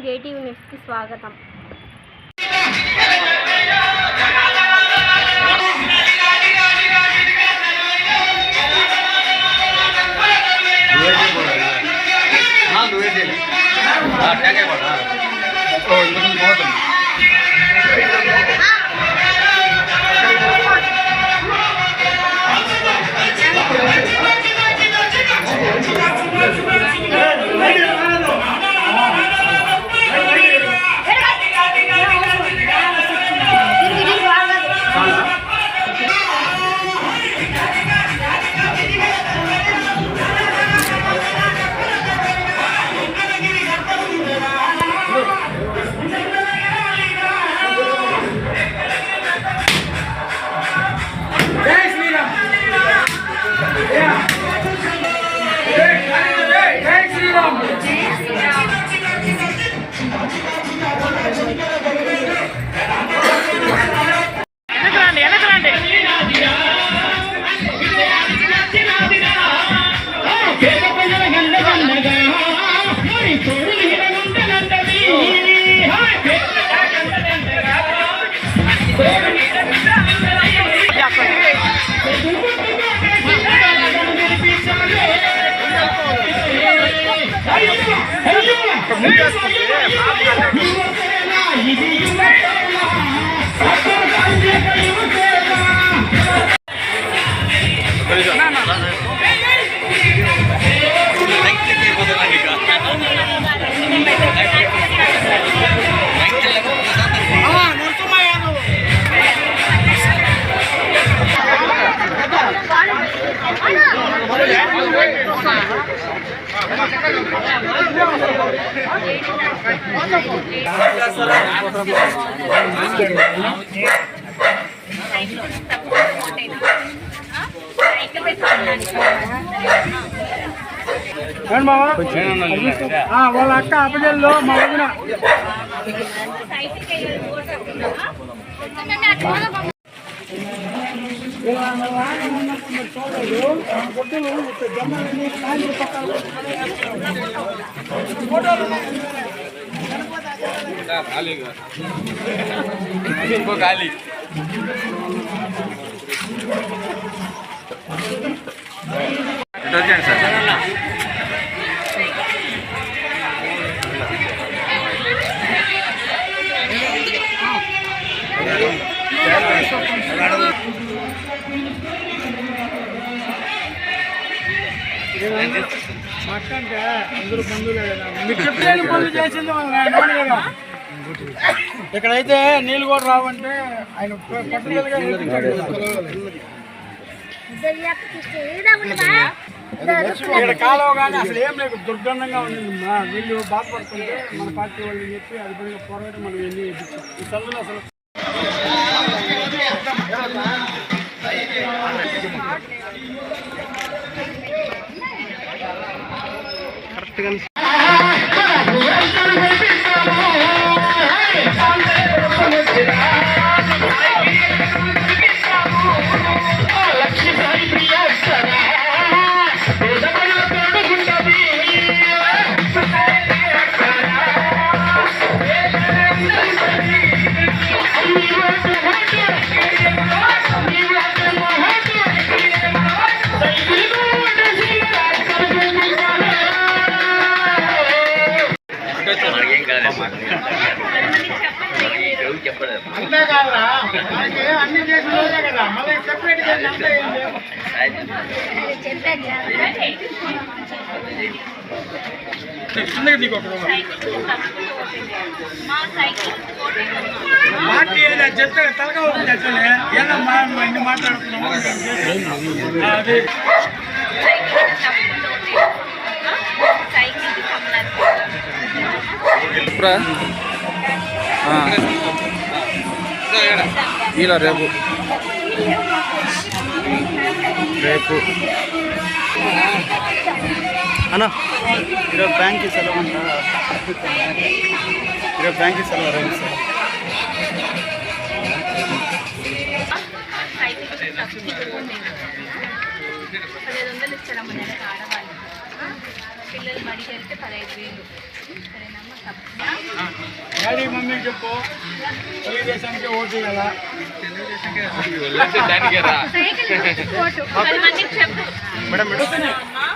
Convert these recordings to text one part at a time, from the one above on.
గేటీ న్యూస్కి స్వాగతం. ఏం బావా ఆ, వాళ్ళ అక్క అప్పజల్లో మా వదిన. ఇంకో ఖాళీ ఇటు సార్. మా అందరూ బంధువులే కదా మీకు చెప్పలేని పనులు చేసింది వాళ్ళ నాన్న కదా ఇక్కడైతే నీళ్ళు కూడా రావంటే ఆయన ప- పట్టుదలగా ఇక్కడ కాలువ కానీ అసలు ఏం లేదు దుర్గంధంగా ఉంది వీళ్ళు బాధపడుతుంటే మన పార్టీ వాళ్ళు చెప్పి అది పైగా పోరాటం మనం ఎన్ని ఈ సందులో అసలు మనకేం కాదు అంతే కాదురా మనకి అన్ని చేసిన రోజే కదా మళ్ళీ సెపరేట్ చేసి అంతా ఏం లేదు. కిందకి దిగు ఒక రోజు. పార్టీ ఏదో చెప్తే తలగా ఉంటుంది అసలే ఏదో మా ఇన్ని మాట్లాడుతున్నాము ఆ, అది ಚಪ್ರ ಹಾಂ. ಇಲ್ಲ ರೇಪು ರೇಪು ಅಣ್ಣ ಇರೋ ಬ್ಯಾಂಕಿ ಸಲ ಅಂತ. ಇರೋ ಬ್ಯಾಂಕಿ ಸಲ ರೇಪು ಸರ್ ಅದೇ. పిల్లలు బడికి వెళ్తే పదహైదు వేలు. సరేనమ్మా తప్పకుండా. డాడీ మమ్మీ చెప్పు. తెలుగుదేశానికి ఓటు వేయాలా దానికే రా. Cycle vote. పది మందికి చెప్పు. అమ్మా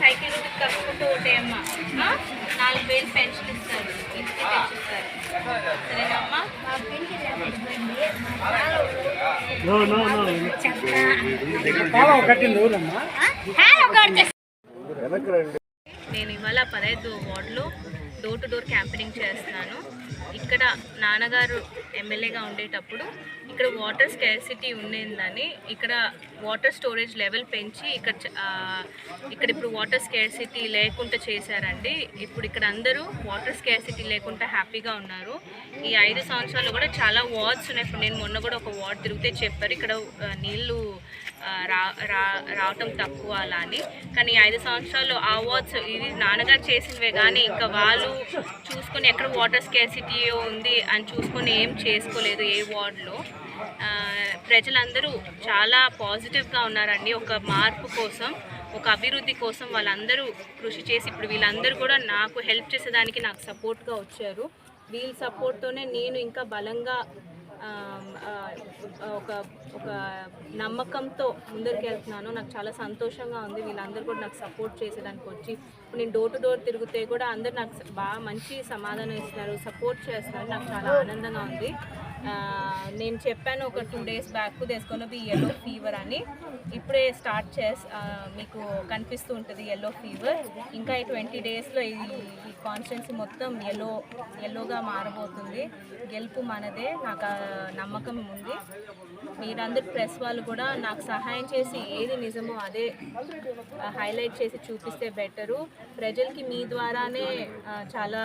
సైకిల్ గుర్తుకు కట్టుకుంటూ ఓటేయమ్మా. ఆ? నాలుగు వేలు పెన్షన్ ఇస్తారు. ఇంటికి సరేనమ్మా? కట్టింది ఊరమ్మా నేను ఇవాళ పదహైదు వార్డులో డోర్ టు డోర్ క్యాంపెయినింగ్ చేస్తున్నాను. ఇక్కడ నాన్నగారు ఎమ్మెల్యేగా ఉండేటప్పుడు ఇక్కడ వాటర్ స్కేర్సిటీ ఉండేందని ఇక్కడ వాటర్ స్టోరేజ్ లెవెల్ పెంచి ఇక్కడ చ- ఇక్కడ ఇప్పుడు వాటర్ స్కేర్సిటీ లేకుండా చేశారండి. ఇప్పుడు ఇక్కడ అందరూ వాటర్ స్కేర్సిటీ లేకుండా హ్యాపీగా ఉన్నారు. ఈ ఐదు సంవత్సరాలు కూడా చాలా వార్డ్స్ ఉన్నాయి. నేను మొన్న కూడా ఒక వార్డ్ తిరిగితే చెప్పారు. ఇక్కడ నీళ్ళు రా రా రావటం తక్కువ అలా అని. కానీ ఐదు సంవత్సరాలు ఆ వార్డ్స్ ఇది నాన్నగారు చేసినవే కానీ ఇంకా వాళ్ళు చూసుకొని ఎక్కడ వాటర్ స్కేసిటీ ఉంది అని చూసుకొని ఏం చేసుకోలేదు ఏ వార్డులో ప్రజలందరూ చాలా పాజిటివ్గా ఉన్నారండి. ఒక మార్పు కోసం ఒక అభివృద్ధి కోసం వాళ్ళందరూ కృషి చేసి ఇప్పుడు వీళ్ళందరూ కూడా నాకు హెల్ప్ చేసేదానికి నాకు సపోర్ట్గా వచ్చారు. వీళ్ళ సపోర్ట్తోనే నేను ఇంకా బలంగా ఒక ఒక నమ్మకంతో ముందరికి వెళ్తున్నాను నాకు చాలా సంతోషంగా ఉంది. వీళ్ళందరూ కూడా నాకు సపోర్ట్ చేసేదానికి వచ్చి ఇప్పుడు నేను డోర్ టు డోర్ తిరిగితే కూడా అందరు నాకు బాగా మంచి సమాధానం ఇస్తున్నారు సపోర్ట్ చేస్తున్నారు. నాకు చాలా ఆనందంగా ఉంది. నేను చెప్పాను ఒక టూ డేస్ బ్యాక్ తీసుకొని ఈ ఎల్లో ఫీవర్ అని. ఇప్పుడే స్టార్ట్ చేసి మీకు కనిపిస్తూ ఉంటుంది ఎల్లో ఫీవర్ ఇంకా ఈ ట్వంటీ డేస్లో ఈ ఈ కాన్స్టెన్సీ మొత్తం ఎల్లో ఎల్లోగా మారబోతుంది. గెలుపు మనదే నాకు నమ్మకం ఉంది. మీరందరు ప్రెస్ వాళ్ళు కూడా నాకు సహాయం చేసి ఏది నిజమో అదే హైలైట్ చేసి చూపిస్తే బెటరు ప్రజలకి మీ ద్వారానే చాలా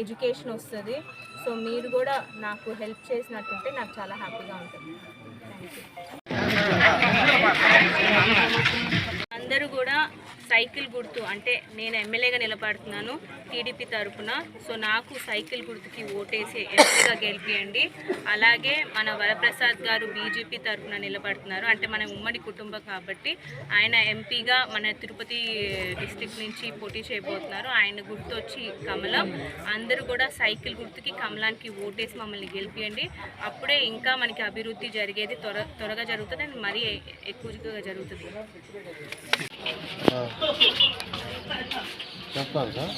ఎడ్యుకేషన్ వస్తుంది. సో మీరు కూడా నాకు హెల్ప్ చేసినట్టుంటే నాకు చాలా హ్యాపీగా ఉంటుంది. అందరూ కూడా సైకిల్ గుర్తు అంటే నేను ఎమ్మెల్యేగా నిలబడుతున్నాను టీడీపీ తరపున సో నాకు సైకిల్ గుర్తుకి ఓటేసి ఎంపీగా గెలిపియండి. అలాగే మన వరప్రసాద్ గారు బీజేపీ తరఫున నిలబడుతున్నారు. అంటే మన ఉమ్మడి కుటుంబం కాబట్టి ఆయన ఎంపీగా మన తిరుపతి డిస్ట్రిక్ట్ నుంచి పోటీ చేయబోతున్నారు. ఆయన గుర్తు వచ్చి కమలం. అందరూ కూడా సైకిల్ గుర్తుకి కమలానికి ఓటేసి మమ్మల్ని గెలిపియండి. అప్పుడే ఇంకా మనకి అభివృద్ధి జరిగేది త్వర త్వరగా జరుగుతుంది. అండ్ మరీ ఎక్కువగా జరుగుతుంది. చెప్పాలి సార్?